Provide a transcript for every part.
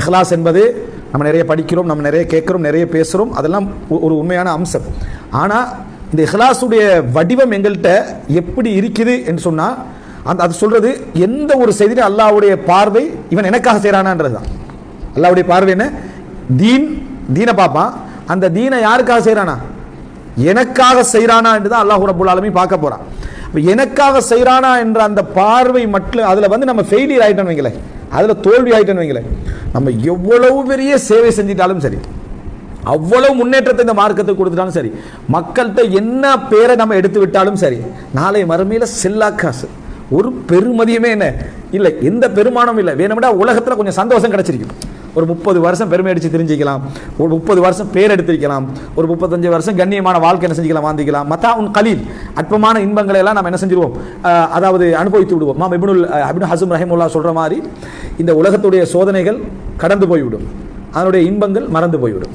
இஹ்லாஸ் என்பது நம்ம நிறைய படிக்கிறோம் நம்ம நிறைய கேட்குறோம் நிறைய பேசுகிறோம் அதெல்லாம் ஒரு உண்மையான அம்சம். ஆனால் இந்த இஹ்லாஸுடைய வடிவம் எங்கள்கிட்ட எப்படி இருக்குது என்று சொன்னால் அந்த அது சொல்கிறது எந்த ஒரு செய்தியும் அல்லாஹ்வுடைய பார்வை இவன் எனக்காக செய்கிறானான்றது தான். அல்லாவுடைய பார்வை என்ன? தீன் தீனை பார்ப்பான். அந்த தீனை யாருக்காக செய்கிறானா எனக்காக செய்கிறானா என்று தான் அல்லாஹ் ரபுல் ஆலமி பார்க்க போகிறான் இப்போ எனக்காக செய்கிறானா என்ற அந்த பார்வை மட்டும் அதில் வந்து நம்ம ஃபெயிலியர் ஆகிட்டோன்னு வைங்களேன். அதில் தோல்வி ஆகிட்டோன்னு வைங்களேன். நம்ம எவ்வளவு பெரிய சேவை செஞ்சிட்டாலும் சரி அவ்வளவு முன்னேற்றத்தை இந்த மார்க்கத்தை கொடுத்துட்டாலும் சரி மக்கள்கிட்ட என்ன பேரை நம்ம எடுத்து விட்டாலும் சரி நாளை மறுமையில் செல்லா காசு. ஒரு பெருமதியுமே என்ன? இல்லை எந்த பெருமானமும் இல்லை. வேணும்னா உலகத்தில் கொஞ்சம் சந்தோஷம் கிடைச்சிருக்கும். ஒரு முப்பது வருஷம் பெருமை அடித்து தெரிஞ்சுக்கலாம். ஒரு முப்பது வருஷம் பேர் எடுத்திருக்கலாம். ஒரு முப்பத்தஞ்சு வருஷம் கண்ணியமான வாழ்க்கை என்ன செஞ்சுக்கலாம் வாழ்ந்திக்கலாம் மத்தா உன் கலீல் அற்பமான இன்பங்களை எல்லாம் நம்ம என்ன செஞ்சிருவோம்? அதாவது அனுபவித்து விடுவோம். மாம் இப்னுல் அபின் இப்னு ஹசம் ரஹிமுல்லா சொல்கிற மாதிரி இந்த உலகத்துடைய சோதனைகள் கடந்து போய்விடும். அதனுடைய இன்பங்கள் மறந்து போய்விடும்.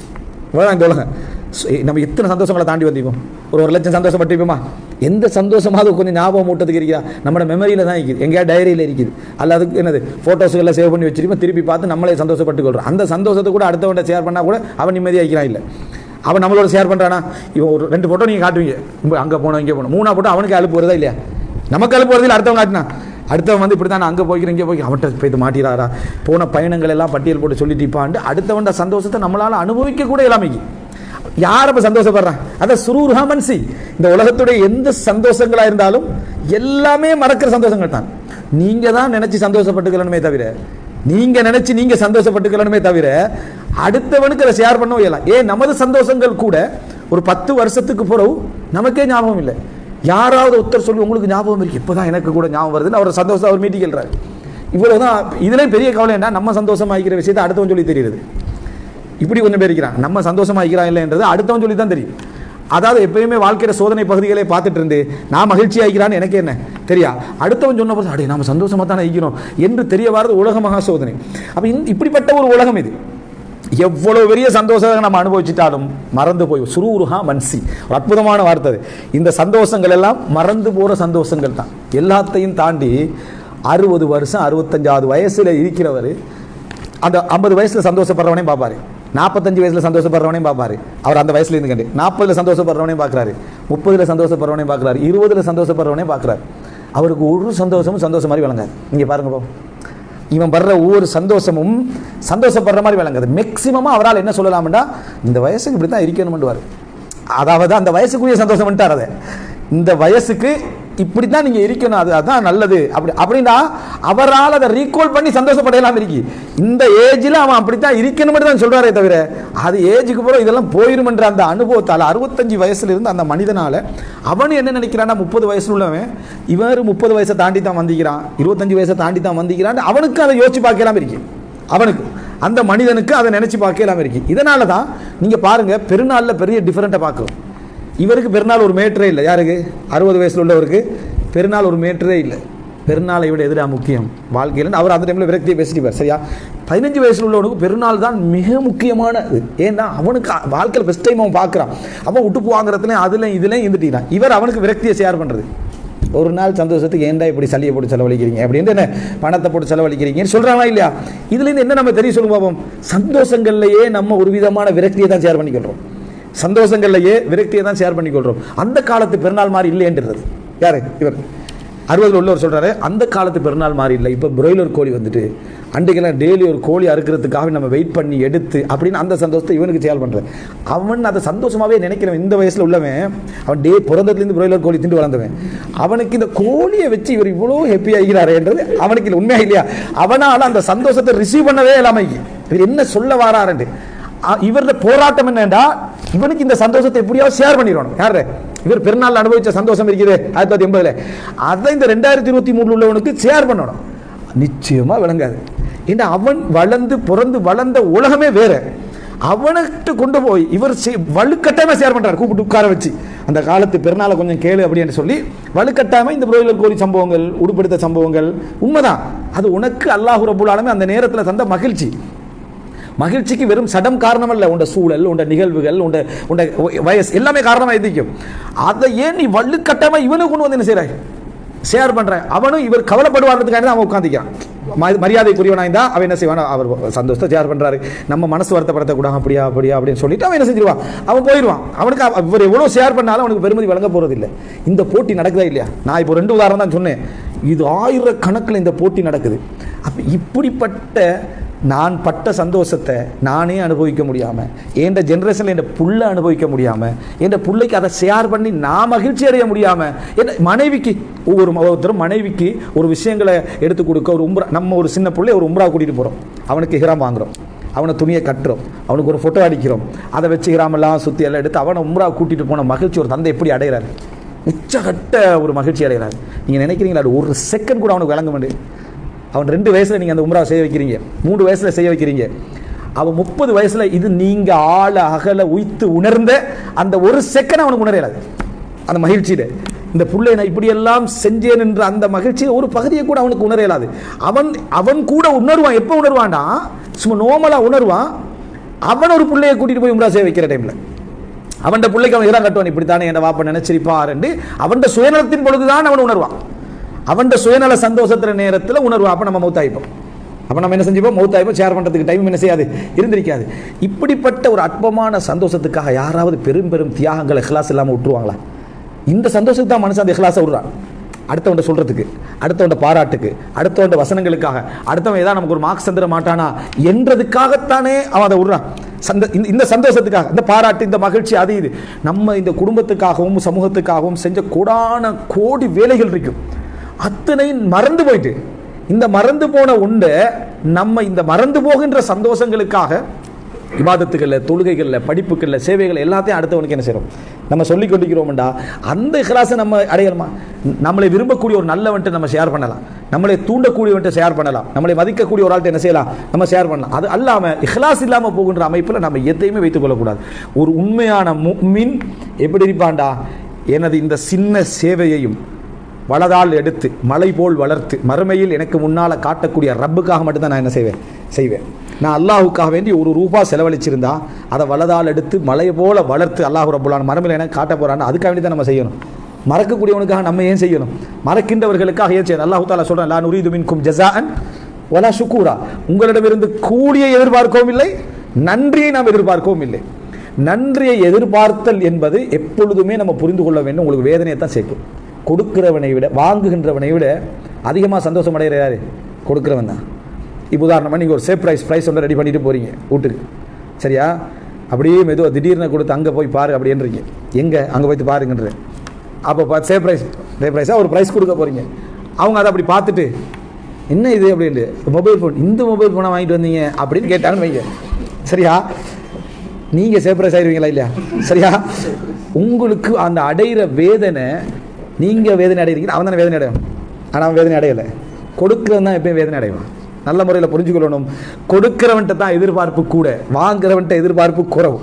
இந்த உலகம். நம்ம எத்தனை சந்தோஷங்களை தாண்டி வந்திருப்போம் ஒரு ஒரு லட்சம் சந்தோஷப்பட்டிருப்போமா? எந்த சந்தோஷமாவது கொஞ்சம் ஞாபகம் மூட்டத்துக்கு இருக்கா நம்ம மெமரியில் தான் இருக்குது. எங்கேயா டைரியில் இருக்குது. அல்ல அதுக்கு என்னது? ஃபோட்டோஸுகளில் சேவ் பண்ணி வச்சிருப்போம். திருப்பி பார்த்து நம்மளே சந்தோஷப்பட்டு கொள்றோம் அந்த சந்தோஷத்தை கூட அடுத்தவன்ட்ட ஷேர் பண்ணால் கூட அவன் நிம்மதியாக இருக்கிறான் இல்லை. அவன் நம்மளோட ஷேர் பண்ணுறானா இவன் ஒரு ரெண்டு ஃபோட்டோ நீங்கள் காட்டுவீங்க. இப்போ அங்கே போனோம் இங்கே போனோம். மூணா ஃபோட்டோ அவனுக்கு அழுப்பு வருதா இல்லையா? நமக்கு அழுப்பு வருது இல்லை அடுத்தவன் காட்டினா. அடுத்தவன் வந்து இப்படி தான் அங்கே போய்க்கிறேன் இங்கே போய்க்கிறேன். அவன்கிட்ட போய் மாட்டிடாரா போன பயணங்கள் எல்லாம் பட்டியல் போட்டு சொல்லிட்டிப்பாண்டு அடுத்தவன்ட சந்தோஷத்தை நம்மளால் அனுபவிக்க கூட இல்லாமைக்கு யார் அப்ப சந்தோஷப்படுறான் அதான் சுரூர்ஹா மன்சி இந்த உலகத்துடைய எந்த சந்தோஷங்களா இருந்தாலும் எல்லாமே மறக்கிற சந்தோஷங்கள் தான். நீங்க தான் நினைச்சு சந்தோஷப்பட்டுக்கலனுமே தவிர நீங்க நினைச்சு நீங்க சந்தோஷப்பட்டுக்கலனுமே தவிர அடுத்தவனுக்கு அதை ஷேர் பண்ணவும் இயலாம் ஏன் நமது சந்தோஷங்கள் கூட ஒரு பத்து வருஷத்துக்கு பிறகு நமக்கே ஞாபகம் இல்லை. யாராவது ஒருத்தர் சொல்லி உங்களுக்கு ஞாபகம் இருக்கு. இப்பதான் எனக்கு கூட ஞாபகம் வருதுன்னு அவர் சந்தோஷம் அவர் மீட்டிக்கிறாரு இவ்வளவுதான். இதுலேயும் பெரிய கவலை என்ன நம்ம சந்தோஷமாக்கிற விஷயத்தை அடுத்தவன் சொல்லி தெரியுது. இப்படி கொஞ்சம் பேர் இருக்கிறான் நம்ம சந்தோஷமா இருக்கிறான் இல்லைன்றது அடுத்தவன் சொல்லி தான் தெரியும். அதாவது எப்பயுமே வாழ்க்கையில சோதனை பகுதிகளை பார்த்துட்டு இருந்து நான் மகிழ்ச்சியாக இருக்கிறான்னு எனக்கு என்ன? தெரியா? அடுத்தவன் சொன்ன போது அடே சந்தோஷமா தானே இருக்கிறோம் என்று தெரிய வரது உலக மகா சோதனை. அப்ப இப்படிப்பட்ட ஒரு உலகம் இது. எவ்வளவு பெரிய சந்தோஷத்தை நம்ம அனுபவிச்சிட்டாலும் மறந்து போய் சுரூருஹா மன்சி. ஒரு அற்புதமான வார்த்தை அது. இந்த சந்தோஷங்கள் எல்லாம் மறந்து போகிற சந்தோஷங்கள் தான். எல்லாத்தையும் தாண்டி அறுபது வருஷம் அறுபத்தஞ்சாவது வயசுல இருக்கிறவர் அந்த ஐம்பது வயசில் சந்தோஷப்படுறவனையும் பார்ப்பாரு. நாற்பத்தஞ்சு வயசில் சந்தோஷப்படுறவனையும் பார்ப்பாரு. அவர் அந்த வயசுல இருந்துக்கண்டு நாற்பதில் நாற்பதுல சந்தோஷப்படுறவனையும் பார்க்குறாரு. முப்பதுல சந்தோஷப்படுறவனையும் பார்க்கறாரு. இருபதுல சந்தோஷப்படுறவனையும் பார்க்கறாரு. அவருக்கு ஒரு சந்தோஷமும் சந்தோஷம் மாதிரி விளங்காது. இங்கே பாருங்க இவன் படுற ஒவ்வொரு சந்தோஷமும் சந்தோஷப்படுற மாதிரி விளங்குது. மேக்சிமமா அவரால் என்ன சொல்லலாம்டா இந்த வயசுக்கு இப்படி தான் இருக்கணும்னுவார் அதாவது அந்த வயசுக்குரிய சந்தோஷம் பண்ணிட்டார் அதை. இந்த வயசுக்கு இப்படி தான் நீங்க இருக்கணும் அது அதான் நல்லது. அப்படி அப்படின்னா அவரால் அதை ரீகால் பண்ணி சந்தோஷப்படையலாம் இருக்கு. இந்த ஏஜில் அவன் அப்படி தான் இருக்கணும் தான் சொல்கிறாரே தவிர அது ஏஜுக்கு பிறகு இதெல்லாம் போயிருமன்ற அந்த அனுபவத்தால் அறுபத்தஞ்சு வயசுல இருந்து அந்த மனிதனால் அவன் என்ன நினைக்கிறான்னா முப்பது வயசுல உள்ளவன் இவர் முப்பது வயசை தாண்டி தான் வந்திக்கிறான் இருபத்தஞ்சு வயசை தாண்டி தான் வந்திக்கிறான் அவனுக்கு அதை யோசிச்சு பார்க்கலாம் இருக்கு. அவனுக்கு அந்த மனிதனுக்கு அதை நினச்சி பார்க்கலாம் இருக்கு. இதனால தான் நீங்கள் பாருங்கள் பெருநாளில் பெரிய டிஃப்ரெண்ட்டை பார்க்கிறோம். இவருக்கு பெருநாள் ஒரு மேட்டரே இல்லை. யாருக்கு? அறுபது வயசில் உள்ளவருக்கு பெருநாள் ஒரு மேட்டரே இல்லை. பெருநாளை விட எதிராக முக்கியம்? வாழ்க்கையில் அவர் அந்த டைமில் விரக்தியை பேசிட்டு சரியா? பதினஞ்சு வயசில் உள்ளவனுக்கு பெருநாள் தான் மிக முக்கியமானது. ஏன்னா அவனுக்கு வாழ்க்கையில் பெஸ்ட் டைம் அவன் பார்க்குறான் அவன் விட்டு வாங்குறதுலையும் அதுலையும் இதுலையும் இருந்துட்டான் இவர் அவனுக்கு விரக்தியை ஷேர் பண்ணுறது ஒரு நாள் சந்தோஷத்துக்கு ஏன்டா இப்படி சளியை போட்டு செலவழிக்கிறீங்க? அப்படின்னு என்ன? பணத்தை போட்டு செலவழிக்கிறீங்கன்னு சொல்றாங்களா இல்லையா? இதுலேருந்து என்ன நம்ம தெரிய சொல்லுவோம் சந்தோஷங்கள்லையே நம்ம ஒரு விதமான விரக்தியை தான் ஷேர் பண்ணிக்கிறோம் சந்தோஷங்கள்லையே விரக்தியை தான் ஷேர் பண்ணிக்கொள்கிறோம் அந்த காலத்து பெருநாள் மாதிரி இல்லைன்றது யாரு? இவர். அறுபதில் உள்ளவர் சொல்கிறாரு அந்த காலத்து பெருநாள் மாதிரி இல்லை. இப்போ பிராய்லர் கோழி வந்துட்டு அன்றைக்கெல்லாம் டெய்லி ஒரு கோழி அறுக்கிறதுக்காக நம்ம வெயிட் பண்ணி எடுத்து அப்படின்னு அந்த சந்தோஷத்தை இவனுக்கு சேல் பண்ணுறேன் அவன் அதை சந்தோஷமாகவே நினைக்கிறவன் இந்த வயசில் உள்ளவன் அவன் டே பிறந்ததுலேருந்து பிராய்லர் கோழி திண்டு வளர்ந்தவன். அவனுக்கு இந்த கோழியை வச்சு இவர் இவ்வளோ ஹெப்பி ஆகிறாருன்றது அவனுக்கு இல்லை உண்மையாக இல்லையா? அவனால் அந்த சந்தோஷத்தை ரிசீவ் பண்ணவே இல்லாமல் இவர் என்ன சொல்ல வாராருண்டு இவரது போராட்டம் என்னண்டா? இவனுக்கு இந்த சந்தோஷத்தை எப்படியாவது ஷேர் பண்ணிடணும். யாரு இவர் பெருநாள் அனுபவிச்ச சந்தோஷம் இருக்குது. ஆயிரத்தி தொள்ளாயிரத்தி எண்பதுல. அதை இந்த ரெண்டாயிரத்தி இருபத்தி மூணுல உள்ளவனுக்கு ஷேர் பண்ணணும். நிச்சயமா விளங்காது. ஏன்னா அவன் வளர்ந்து பிறந்து வளர்ந்த உலகமே வேற. அவனுக்கு கொண்டு போய் இவர் செ- வலுக்கட்டாயமா ஷேர் பண்றாரு. கூப்பிட்டு உட்கார வச்சு. அந்த காலத்து பெருநாளை கொஞ்சம் கேளு அப்படின்னு சொல்லி வலுக்கட்டாம இந்த புரோகிதர் கோரி சம்பவங்கள் உடுப்படுத்த சம்பவங்கள் உண்மைதான். அது உனக்கு அல்லாஹு ரபுல் அந்த நேரத்தில் தந்த மகிழ்ச்சி. மகிழ்ச்சிக்கு வெறும் சடம் காரணம் அல்ல உண்ட சூழல் உண்ட நிகழ்வுகள் உண்ட உண்ட வயசு எல்லாமே காரணமாக எதிக்கும் அதை ஏன் நீ வள்ளுக்கட்டமாக இவனுக்கு கொண்டு வந்து என்ன செய்கிறாய் ஷேர் பண்ணுறேன் அவனும் இவர் கவலைப்படுவார்றதுக்காண்டி தான் அவன் உட்காந்துக்கிறான் மரியாதைக்குரியவனாக இருந்தால் அவன் என்ன செய்வான் அவர் சந்தோஷத்தை ஷேர் பண்ணுறாரு நம்ம மனசு வருத்தப்படுத்தக்கூடாது அப்படியா அப்படியா அப்படின்னு சொல்லிட்டு அவன் என்ன செஞ்சிருவான்? அவன் போயிடுவான். அவனுக்கு இவர் எவ்வளோ ஷேர் பண்ணாலும் அவனுக்கு பெருமதி வழங்க போகிறதில்லை இந்த போட்டி நடக்குதா இல்லையா? நான் இப்போ ரெண்டு உதாரணம் தான் சொன்னேன். இது ஆயிரக்கணக்கில் இந்த போட்டி நடக்குது. அப்போ இப்படிப்பட்ட நான் பட்ட சந்தோஷத்தை நானே அனுபவிக்க முடியாமல் என் ஜென்ரேஷனில் என் புள்ள அனுபவிக்க முடியாமல் என் பிள்ளைக்கு அதை ஷேர் பண்ணி நான் மகிழ்ச்சி அடைய முடியாமல் என்ன மனைவிக்கு ஒவ்வொரு ஒருத்தரும் மனைவிக்கு ஒரு விஷயங்களை எடுத்து கொடுக்க ஒரு உம்ரா நம்ம ஒரு சின்ன பிள்ளை ஒரு உம்ரா கூட்டிகிட்டு போகிறோம் அவனுக்கு ஹிராம் வாங்குறோம். அவனை துணியை கட்டுறோம். அவனுக்கு ஒரு ஃபோட்டோ அடிக்கிறோம். அதை வச்சு ஹிராமெல்லாம் சுற்றி எல்லாம் எடுத்து அவனை உம்ரா கூட்டிகிட்டு போன மகிழ்ச்சி ஒரு தந்தை எப்படி அடைகிறாரு? உச்சகட்ட ஒரு மகிழ்ச்சி அடைகிறாரு. நீங்கள் நினைக்கிறீங்களா? அது ஒரு செகண்ட் கூட அவனுக்கு விளங்க மாட்டேங்குது. அவன் ரெண்டு வயசில் நீங்கள் அந்த உம்ரா செய்ய வைக்கிறீங்க. மூணு வயசில் செய்ய வைக்கிறீங்க. அவன் முப்பது வயசில் இது நீங்கள் ஆழ அகல உய்த்து உணர்ந்த அந்த ஒரு செகண்ட் அவனுக்கு உணரையாது அந்த மகிழ்ச்சியில். இந்த புள்ளை நான் இப்படியெல்லாம் செஞ்சேன் என்ற அந்த மகிழ்ச்சியை ஒரு பகுதியை கூட அவனுக்கு உணர இயலாது அவன் அவன் கூட உணர்வான். எப்போ உணர்வான்டா சும்மா நோமலாக உணர்வான். அவன் ஒரு பிள்ளையை கூட்டிகிட்டு போய் உம்ரா செய்ய வைக்கிற டைமில் அவன் பிள்ளைக்கு அவன் இதான் கட்டுவான். இப்படித்தானே என்ன வாப்ப நினைச்சிருப்பார் என்று அவன் சுயநலத்தின் பொழுதுதான் அவன் உணர்வான். அவன் சுயநல சந்தோஷத்துல நேரத்தில் உணர்வு. அப்ப நம்ம மௌத்தாயிப்போம். அப்ப நம்ம என்ன செஞ்சுப்போம்? மௌத்தாயிப்போம். ஷேர் பண்றதுக்கு டைம் என்ன செய்யாது? இருந்திருக்காது. இப்படிப்பட்ட ஒரு அற்பமான சந்தோஷத்துக்காக யாராவது பெரும் பெரும் தியாகங்களை இஹ்லாஸ் இல்லாமல் விட்டுருவாங்களா இந்த சந்தோஷத்துக்கு தான் மனுஷன் அந்த இஹ்லாஸை விடுறான் அடுத்தவன்ட சொல்றதுக்கு அடுத்தவன்ட பாராட்டுக்கு அடுத்தவன்ட வசனங்களுக்காக அடுத்தவன் ஏதாவது நமக்கு ஒரு மார்க்ஸ் தந்துட மாட்டானா என்றதுக்காகத்தானே அவன் அதை விடுறான் சந்த இந்த- இந்த சந்தோஷத்துக்காக இந்த பாராட்டு இந்த மகிழ்ச்சி அது இது. நம்ம இந்த குடும்பத்துக்காகவும் சமூகத்துக்காகவும் செஞ்ச கூடான கோடி வேலைகள் இருக்கும். அத்தனையும் மறந்து போயிட்டு. இந்த மறந்து போன உண்டை நம்ம இந்த மறந்து போகின்ற சந்தோஷங்களுக்காக விவாதத்துக்களில் தொழுகைகளில் படிப்புகளில் சேவைகள் எல்லாத்தையும் அடுத்தவனுக்கு என்ன செய்கிறோம் நம்ம சொல்லி கொண்டிருக்கிறோம்டா அந்த கிளாஸை நம்ம அடையணுமா? நம்மளை விரும்பக்கூடிய ஒரு நல்லவன்ட்டு நம்ம ஷேர் பண்ணலாம். நம்மளை தூண்டக்கூடியவன்ட்டு ஷேர் பண்ணலாம். நம்மளை மதிக்கக்கூடிய ஒரு ஆள்கிட்ட என்ன செய்யலாம்? நம்ம ஷேர் பண்ணலாம். அது அல்லாமல் இஹ்லாஸ் இல்லாமல் போகின்ற அமைப்பில் நம்ம எதையுமே வைத்துக் கொள்ளக்கூடாது. ஒரு உண்மையான மின் எப்படி இருப்பான்டா? எனது இந்த சின்ன சேவையையும் வலதால் எடுத்து மலை போல் வளர்த்து மறுமையில் எனக்கு முன்னால் காட்டக்கூடிய ரப்புக்காக மட்டும்தான் நான் என்ன செய்வேன்? செய்வேன். நான் அல்லாஹுக்காக வேண்டி ஒரு ரூபா செலவழிச்சிருந்தா அதை வலதால் எடுத்து மலை போல் வளர்த்து அல்லாஹ் ரப்புல்லான மறுமையில் எனக்கு காட்ட போறான்னு அதுக்காக வேண்டி தான் நம்ம செய்யணும். மறக்கக்கூடியவனுக்காக நம்ம ஏன் செய்யணும்? மறக்கின்றவர்களுக்காக ஏன் செய்யணும்? அல்லாஹு தாலா சொல்கிறேன் லா நுரீது மின்கும் ஜஸாஅன் வலா சுக்கூரா உங்களிடமிருந்து கூலியை எதிர்பார்க்கவும் இல்லை நன்றியை நாம் எதிர்பார்க்கவும் இல்லை. நன்றியை எதிர்பார்த்தல் என்பது எப்பொழுதுமே நம்ம புரிந்து கொள்ள வேண்டும். உங்களுக்கு வேதனையை தான் சேர்க்கும். கொடுக்கிறவனை விட வாங்குகின்றவனை விட அதிகமாக சந்தோஷம் அடைகிற யாரு? தான். இப்போ உதாரணமாக நீங்கள் ஒரு சேஃப் ப்ரைஸ் ப்ரைஸ் ஒன்று ரெடி பண்ணிட்டு போகிறீங்க வீட்டுக்கு. சரியா? அப்படியே மெதுவாக திடீர்னு கொடுத்து அங்கே போய் பாரு அப்படின்றீங்க. எங்கே? அங்கே போய்த்து பாருங்கன்ற. அப்போ சேஃப் ப்ரைஸ் சேஃப் ப்ரைஸாக ஒரு ப்ரைஸ் கொடுக்க போகிறீங்க அவங்க அதை அப்படி பார்த்துட்டு என்ன இது? அப்படின்ட்டு மொபைல் ஃபோன் இந்த மொபைல் ஃபோனை வாங்கிட்டு வந்தீங்க? அப்படின்னு கேட்டாங்கன்னு வைங்க. சரியா? நீங்கள் சேப்ரஸ் ஆயிடுவீங்களா இல்லையா? சரியா? உங்களுக்கு அந்த அடையிற வேதனை நீங்கள் வேதனை அடைகிறீங்க அவன் தானே வேதனை அடையும் ஆனால் அவன் வேதனை அடையலை. கொடுக்கிறவன் தான் எப்பயும் வேதனை அடைவான். நல்ல முறையில் புரிஞ்சுக்கொள்ளணும். கொடுக்கிறவன்ட்ட தான் எதிர்பார்ப்பு கூட. வாங்குறவன்ட்ட எதிர்பார்ப்பு குறவு.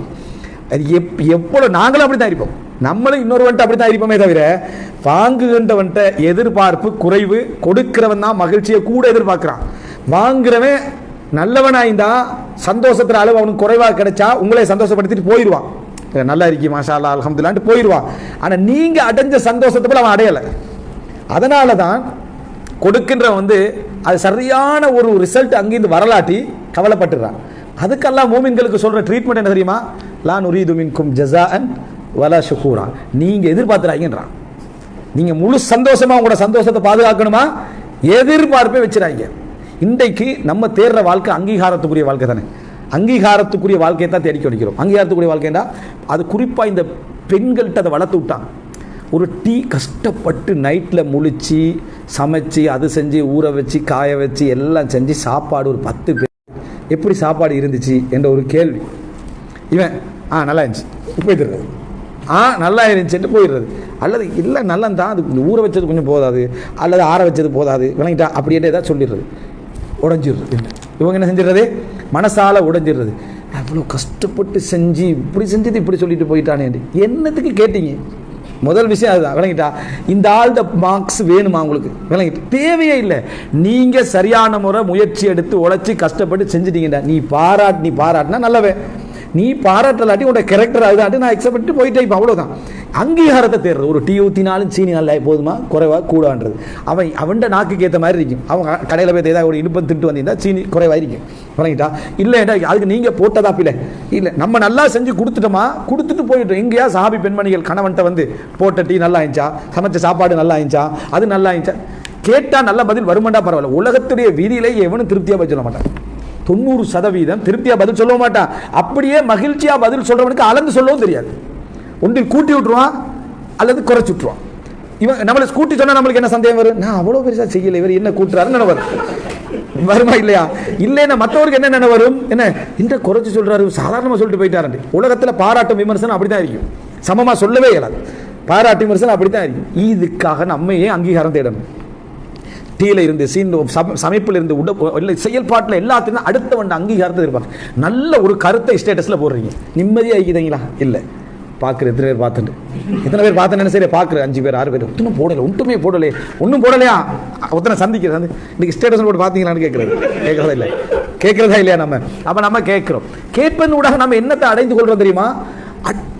அது எப் எவ்வளோ நாங்களும் அப்படி தான் இருப்போம். நம்மளும் இன்னொருவன்ட்ட அப்படி தான் இருப்போமே தவிர வாங்குகின்றவன்ட்ட எதிர்பார்ப்பு குறைவு கொடுக்கிறவன் தான் மகிழ்ச்சியை கூட எதிர்பார்க்குறான். வாங்குறவன் நல்லவனாய்ந்தா சந்தோஷத்தில் அளவு அவனுக்கு குறைவாக கிடைச்சா உங்களே சந்தோஷப்படுத்திட்டு போயிடுவான் நல்லா இருக்கி மாஷா அல்லா அல்ஹம்துலில்லாஹ்னு போயிடுவான் ஆனால் நீங்கள் அடைஞ்ச சந்தோஷத்தை போல் அவன் அடையலை. அதனால தான் கொடுக்கின்றவன் வந்து அது சரியான ஒரு ரிசல்ட் அங்கேருந்து வரலாட்டி கவலைப்பட்டுறான். அதுக்கெல்லாம் மூமின்களுக்கு சொல்கிற ட்ரீட்மெண்ட் என்ன தெரியுமா? லான் நுரீது மின்கும் ஜஸாஅன் வலா ஷுக்கூரா நீங்கள் எதிர்பார்த்துறாங்கன்றான் நீங்கள் முழு சந்தோஷமாக உங்களோட சந்தோஷத்தை பாதுகாக்கணுமா? எதிர்பார்ப்பே வச்சுறாங்க இன்றைக்கு நம்ம தேடுற வாழ்க்கை அங்கீகாரத்துக்குரிய வாழ்க்கை தானே. அங்கீகாரத்துக்குரிய வாழ்க்கையை தான் தேடி கிடைக்கிறோம் அங்கீகாரத்துக்குரிய வாழ்க்கைன்னா அது குறிப்பாக இந்த பெண்கள்கிட்ட அதை வளர்த்து விட்டாங்க. ஒரு டீ கஷ்டப்பட்டு நைட்டில் முழிச்சு சமைச்சு அது செஞ்சு ஊற வச்சு காய வச்சு எல்லாம் செஞ்சு சாப்பாடு ஒரு பத்து பேர். எப்படி சாப்பாடு இருந்துச்சு என்ற ஒரு கேள்வி. இவன் ஆ நல்லா இருந்துச்சு. போயிடுறது ஆ நல்லா இருந்துச்சுட்டு போயிடுறது. அல்லது இல்லை நல்லா தான். அது ஊற வச்சது கொஞ்சம் போதாது. அல்லது ஆற வச்சது போதாது. விளங்கிட்டா அப்படின்ட்டு ஏதாவது சொல்லிடுறது. உடஞ்சிடுறது. இவங்க என்ன செஞ்சிடுறது? மனசால உடைஞ்சிடுறது. அவ்வளோ கஷ்டப்பட்டு செஞ்சு இப்படி செஞ்சது இப்படி சொல்லிட்டு போயிட்டானே என்னத்துக்கு கேட்டீங்க? முதல் விஷயம் அதுதான். விளங்கிட்டா? இந்த ஆள்த மார்க்ஸ் வேணுமா உங்களுக்கு? விளங்கிட்டு. தேவையே இல்லை. நீங்கள் சரியான முறை முயற்சி எடுத்து உழைச்சி கஷ்டப்பட்டு செஞ்சிட்டீங்கடா. நீ பாராட் நீ பாராட்டினா நல்லவே நீ பாராட்டலாட்டி உன்னோட கேரக்டர் அதுதான்ட்டு நான் எக்ஸப்ட் பண்ணிட்டு போயிட்டேன் இப்போ அவ்வளோதான் அங்கீகாரத்தை தேடுறது. ஒரு டீ ஊற்றினாலும் சீனி நல்லா போதுமா? குறைவா? கூடான்றது. அவன் அவன்கிட்ட நாக்குக்கு ஏற்ற மாதிரி இருக்கும். அவன் கடையில் போய் ஏதாவது ஒரு இனிப்பம் திட்டு வந்திருந்தா சீனி குறைவா இருக்கும். வழங்கிட்டா இல்லை அதுக்கு நீங்கள் போட்டதா பிள்ளை? இல்லை நம்ம நல்லா செஞ்சு கொடுத்துட்டோமா? கொடுத்துட்டு போயிட்டோம். எங்கேயா சாபி பெண்மணிகள் கணவன்கிட்ட வந்து போட்ட டீ நல்லா இருந்துச்சா? சமைச்ச சாப்பாடு நல்லா இருந்துச்சா? அது நல்லா இருந்துச்சா? கேட்டால் நல்ல பதில் வருமாண்டா பரவாயில்ல. உலகத்துடைய வீதியிலே எவனும் திருப்தியாக பதில் சொல்ல மாட்டான். தொண்ணூறு சதவீதம் திருப்தியாக பதில் சொல்ல மாட்டான். அப்படியே மகிழ்ச்சியாக பதில் சொல்றவனுக்கு அளந்து சொல்லவும் தெரியாது. ஒன்றில் கூட்டி விட்டுருவான் அல்லது குறைச்சி விட்டுருவான். இவன் நம்மளை கூட்டி சொன்னால் நம்மளுக்கு என்ன சந்தேகம் வரும்? நான் அவ்வளோ பெருசாக செய்யலை இவர் என்ன கூட்டுறாருன்னு நினை வரும். வருமா இல்லையா? இல்லைன்னா மற்றவருக்கு என்ன நினை வரும்? என்ன? இந்த குறைச்சி சொல்றாரு சாதாரணமாக சொல்லிட்டு போயிட்டாரு உலகத்தில் பாராட்டும் விமர்சனம் அப்படிதான் இருக்கும். சமமா சொல்லவே இயலாது. பாராட்டு விமர்சனம் அப்படித்தான் இருக்கும். இதுக்காக நம்மையே அங்கீகாரம் தேடணும். டீல இருந்து சீன் சமைப்பில் இருந்து உட இல்லை செயல்பாட்டில் எல்லாத்தையும் அடுத்தவன் அங்கீகாரத்தை இருப்பாங்க. நல்ல ஒரு கருத்தை ஸ்டேட்டஸில் போடுறீங்க. நிம்மதியாக இருக்குதுங்களா இல்லை. பார்க்குற எத்தனை பேர் பார்த்துட்டு எத்தனை பேர் பார்த்தேன்னு சரி பார்க்குற அஞ்சு பேர் ஆறு பேர். ஒன்றும் போடலை ஒன்றுமே போடலை ஒன்றும் போடலையா? ஒத்தனை சந்திக்கிறது வந்து இன்னைக்கு ஸ்டேட்டஸ் போட்டு பார்த்தீங்களான்னு கேட்குறது. கேட்குறதா இல்லை? கேட்குறதா இல்லையா நம்ம? அப்போ நம்ம கேட்குறோம். கேட்பதன் ஊடாக நம்ம என்னத்தை அடைந்து கொள்றோம் தெரியுமா?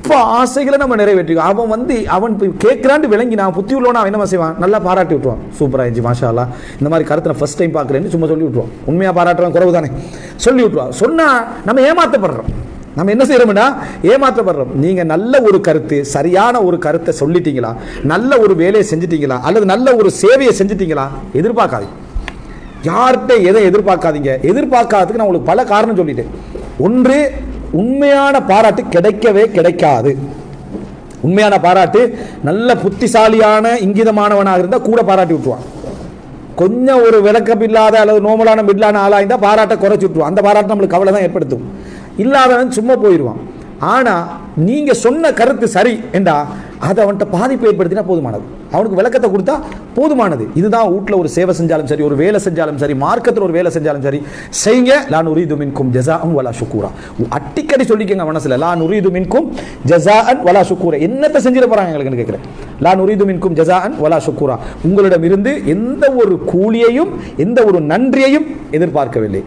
அற்ப ஆசைகளை நம்ம நிறைவேற்றிக்கோ. அவன் வந்து அவன் கேட்குறான்னு விளங்கி நான் புத்தி உள்ளவனா அவன் என்ன செய்வான்? நல்லா பாராட்டி விட்டுருவான். சூப்பராக இருந்துச்சு மாஷாலா இந்த மாதிரி கருத்தை நான் ஃபஸ்ட் டைம் பார்க்குறேன்னு சும்மா சொல்லி விட்டுருவான். உண்மையாக பாராட்டுறவன் குறவு தானே சொல்லி விட்டுருவான். சொன்னால் நம்ம ஏமாற்றப்படுறோம் நம்ம என்ன செய்யறோம்னா ஏமாற்றப்படுறோம். நீங்கள் நல்ல ஒரு கருத்து சரியான ஒரு கருத்தை சொல்லிட்டீங்களா? நல்ல ஒரு வேலையை செஞ்சிட்டீங்களா? அல்லது நல்ல ஒரு சேவையை செஞ்சிட்டீங்களா? எதிர்பார்க்காதீங்க. யார்கிட்ட எதை எதிர்பார்க்காதீங்க? எதிர்பார்க்காததுக்கு நான் உங்களுக்கு பல காரணம் சொல்லிட்டேன். ஒன்று உண்மையான பாராட்டு கிடைக்கவே கிடைக்காது. உண்மையான பாராட்டு நல்ல புத்திசாலியான இங்கிதமானவனாக இருந்தால் கூட பாராட்டி விட்டுருவான். கொஞ்சம் ஒரு விளக்கம் இல்லாத அல்லது நோமலான மிட்லான ஆளாக இருந்தால் பாராட்டை குறைச்சி விட்டுருவான். அந்த பாராட்டு நம்மளுக்கு கவலை தான் ஏற்படுத்தும். இல்லாதவன் சும்மா போயிடுவான் ஆனால் நீங்கள் சொன்ன கருத்து சரி என்றா அது அவன்கிட்ட பாதிப்பு ஏற்படுத்தினா போதுமானது. அவனுக்கு விளக்கத்தை கொடுத்தா போதுமானது. இதுதான் வீட்டில் ஒரு சேவை செஞ்சாலும் சரி ஒரு வேலை செஞ்சாலும் சரி மார்க்கத்தில் ஒரு வேலை செஞ்சாலும் சரி செய்யுங்க லா நுரீது மின்கும் ஜசா வலா சுக்கூரா அடிக்கடி சொல்லிக்கங்க மனசில் லா நுரீது மின்கும் ஜசா அன் வலா சுக்கூரா என்னத்தை செஞ்சிட போகிறாங்க எங்களுக்கு கேட்குறேன் லா நுரீது மின்கும் ஜசா அன் வலா சுக்கூரா உங்களிடம் இருந்து எந்த ஒரு கூலியையும் எந்த ஒரு நன்றியையும் எதிர்பார்க்கவில்லை.